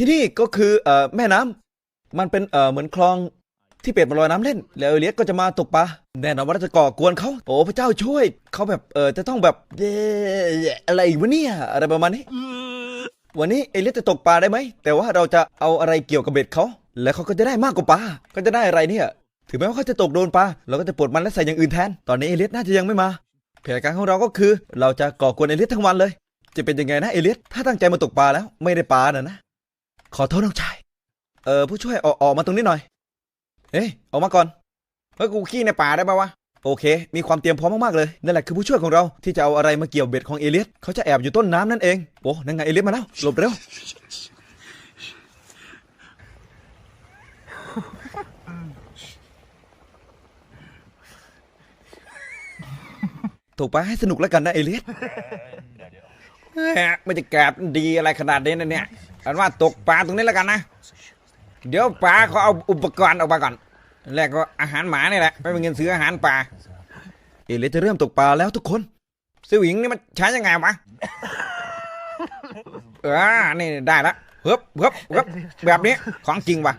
ที่นี่ก็คือเอ่อแม่น้ำมันเป็นเอ่อเหมือนคลองที่เป็ดมาลอยน้ำเล่น แล้วเอเลียสก็จะมาตกปลาแน่นอนว่าจะก่อกวนเขาโอ้พระเจ้าช่วยเขาแบบเออจะต้องแบบเยอะไรอีกวะเนี่ยอะไรประมาณนี้ วันนี้เอเลียสจะตกปลาได้ไหมแต่ว่าเราจะเอาอะไรเกี่ยวกับเบ็ดเขาแล้วเขาก็จะได้มากกว่าปลาก็จะได้อะไรเนี่ย ถึงแม้ว่าเขาจะตกโดนปลาเราก็จะปลดมันและใส่อย่างอื่นแทน ตอนนี้เอเลียสน่าจะยังไม่มาแผนการของเราก็คือ เราจะก่อกวนเอเลียสทั้งวันเลย จะเป็นยังไงนะเอเลียสถ้าตั้งใจมาตกปลาแล้วไม่ได้ปลาน่ะนะ ขอโทษน้องชาย เออผู้ช่วยออกออกมาตรงนี้หน่อย เอ้ยออกมาก่อนเฮ้ยกูขี้ในป่าได้ปะวะ โอเค มีความเตรียมพร้อมมากๆเลยนั่นแหละคือผู้ช่วยของเราที่จะเอาอะไรมาเกี่ยวเบ็ดของเอเลียสเขาจะแอบอยู่ต้นน้ำนั่นเองโอ้นั่นไงเอเลียสมาแล้วหลบเร็วถูกไปให้สนุกแล้วกันนะเอเลียสเฮ้ยมันจะแกบดีอะไรขนาดนี้นะเนี่ย อันว่าตกปลาตรงนี้แล้วกันนะ เดี๋ยวปลาเขาเอาอุปกรณ์ออกมาก่อนแรกก็อาหารหมานี่แหละ ไม่เป็นเงินซื้ออาหารปลา เอเลียสจะเริ่มตกปลาแล้วทุกคนสวิงนี่มันใช้ยังไงวะเออนี่ได้ละเฮิบเฮิบเฮิบแบบนี้ของจริงว่ะ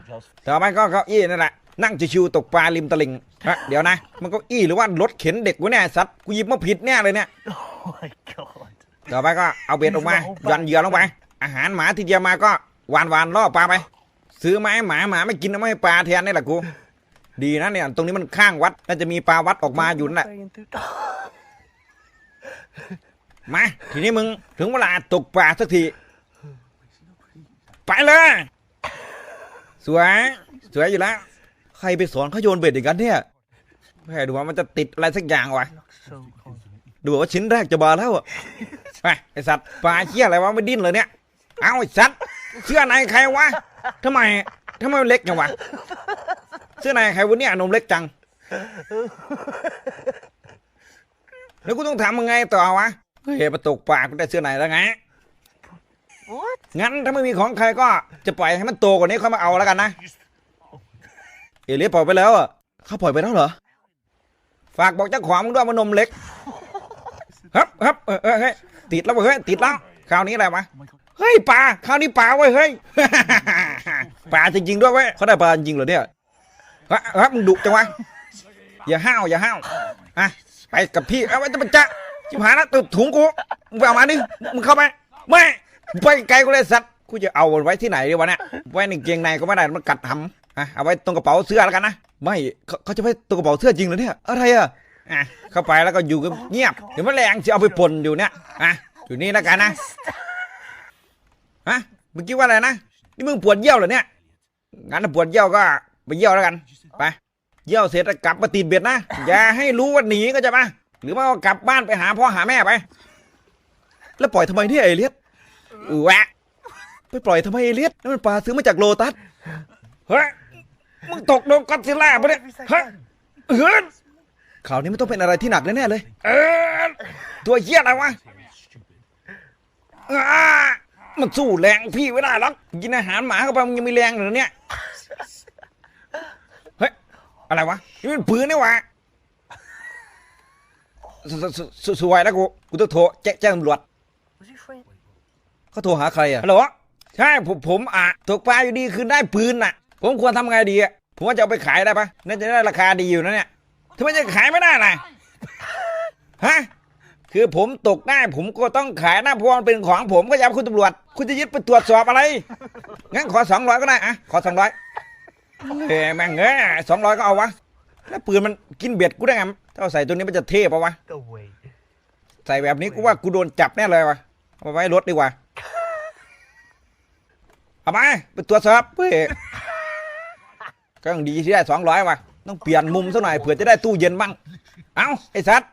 ต่อไปก็เก้าอี้นั่นแหละ นั่งชิวๆตกปลาริมตลิ่งฮะเดี๋ยวนะ มันเก็อี้หรือว่ารถเข็นเด็กวะเนี่ยไอ้สัตว์กูหยิบมาผิดแน่เลยเนี่ย Oh my god. ต่อไปก็เอาเบ็ดออกมาหย่อนเหยื่อลงไป อาหารหมาที่เดียวมาก็หวานหวานล่อปลาไป ซื้อไม้หมาหมาไม่กินเอาไม่ปลาแทนนี่แหละกู ดีนะเนี่ย ตรงนี้มันข้างวัดน่าจะมีปลาวัดออกมาอยู่นั่นแหละ มา ทีนี้มึงถึงเวลาตกปลาสักที ไปเลย สวย สวยอยู่แล้ว ใครไปสอนเขาโยนเบ็ดอย่างนั้นเนี่ยแค่ดูว่ามันจะติดอะไรสักอย่างวะดูว่าชิ้นแรกจะบาแล้วอะไปไอสัตว์ปลาเชี่ยอะไรวะไม่ดิ้นเลยเนี่ย เอาไอสัตว์เสื้อในใครวะทำไมทำไมมันเล็กจังวะเสื้อในใครวะเนี่ยนมเล็กจัง แล้วกูต้องทำยังไงต่อวะเฮ้ยมาตกปลากูได้เสื้อในแล้วไง What? งั้นถ้าไม่มีของใครก็จะปล่อยให้มันโตกว่านี้ค่อยมาเอาแล้วกันนะ เอเลียสปล่อยไปแล้วอะเขาปล่อยไปแล้วเหรอ ฝากบอกเจ้าของมึงด้วยว่านมเล็กฮับฮับเออเออเฮ้ยติดแล้วเว้ยเฮ้ยติดแล้ว คราวนี้อะไรวะ เฮ้ยปลาคราวนี้ปลาเว้ยเฮ้ย ปลาจริงๆด้วยเว้ยเขาได้ปลาจริงเหรอเนี่ยฮะฮะมึงดุจังวะอย่าห้าวอย่าห้าวอะไปกับพี่เอาไว้จะมันจะจิบหายนะตึบถุงกูมึงไปเอามาดิมึงเข้าไปไม่ไปไกลกูเลยสัตว์กูจะเอาไว้ที่ไหนดีวะเนี่ยไว้ในเกงในก็ไม่ได้มันกัดทำอะเอาไว้ตรงกระเป๋าเสื้อแล้วกันนะไม่เขาเขาจะไปตัวกระเป๋าเสื้อจริงเหรอเนี่ยอะไรอะอะเข้าไปแล้วก็อยู่กันเงียบเดี๋ยวแมลงจะเอาไปปนอยู่เนี่ยอะอยู่นี่แล้วกันนะ ฮะเมื่อกี้ว่าอะไรนะ นี่มึงปวดเยี่ยวเหรอเนี่ย งั้นถ้าปวดเยี่ยวก็ไปเยี่ยวแล้วกัน ไป เยี่ยวเสร็จแล้วกลับมาตีนเบ็ดนะ อย่าให้รู้ว่าหนีก็จะมาหรือไม่ก็กลับบ้านไปหาพ่อหาแม่ไป แล้วปล่อยทำไมเนี่ยเอเลียสอือแวะไปปล่อยทำไมเอเลียสนั่นมันปลาซื้อมาจากโลตัส เฮ้ย มึงตกโดนก็อดซิล่าปะเนี่ยเฮ้ยเฮ้ยข่าวนี้ไมันต้องเป็นอะไรที่หนักแน่ๆเลย เออ ตัวเหี้ยอะไรวะอ่า มันสู้แรงพี่ไม่ได้หรอกกินอาหารหมาเข้าไปมึงยังมีแรงเหรือเนี่ยเฮ้ยอะไรวะนี่มันปืนนี่หวะสสสสวยแล้วกูกูต้องโทรแจ้งแจ้งตำรวจเขาโทรหาใครอะฮัลโหลใช่ผมผมอะตกปลาอยู่ดีคือได้ปืนน่ะ ผมควรทำไงดีอะผมว่าจะเอาไปขายได้ปะน่าจะได้ราคาดีอยู่นะเนี่ยทำไมจะขายไม่ได้ล่ะฮะคือผมตกได้ผมก็ต้องขายนะเพราะว่ามันเป็นของผมก็อยากคุณตำรวจ คุณจะยึดไปตรวจสอบอะไร งั้นขอสองร้อยก็ได้อะขอสองร้อยเฮ้ยแม่งเอ้ยสองร้อยก็เอาวะ แล้วปืนมันกินเบ็ดกูได้ไงถ้าเอาใส่ตัวนี้มันจะเท่ปะวะใส่แบบนี้กูว่ากูโดนจับแน่เลยวะเอาไว้รถดีกว่า เอามาไปตรวจสอบเฮ้ยก็ยังดีที่ได้สองร้อยวะต้องเปลี่ยนมุมสักหน่อยเผื่อจะได้ตู้เย็นบ้าง เอาไอ้สัตว์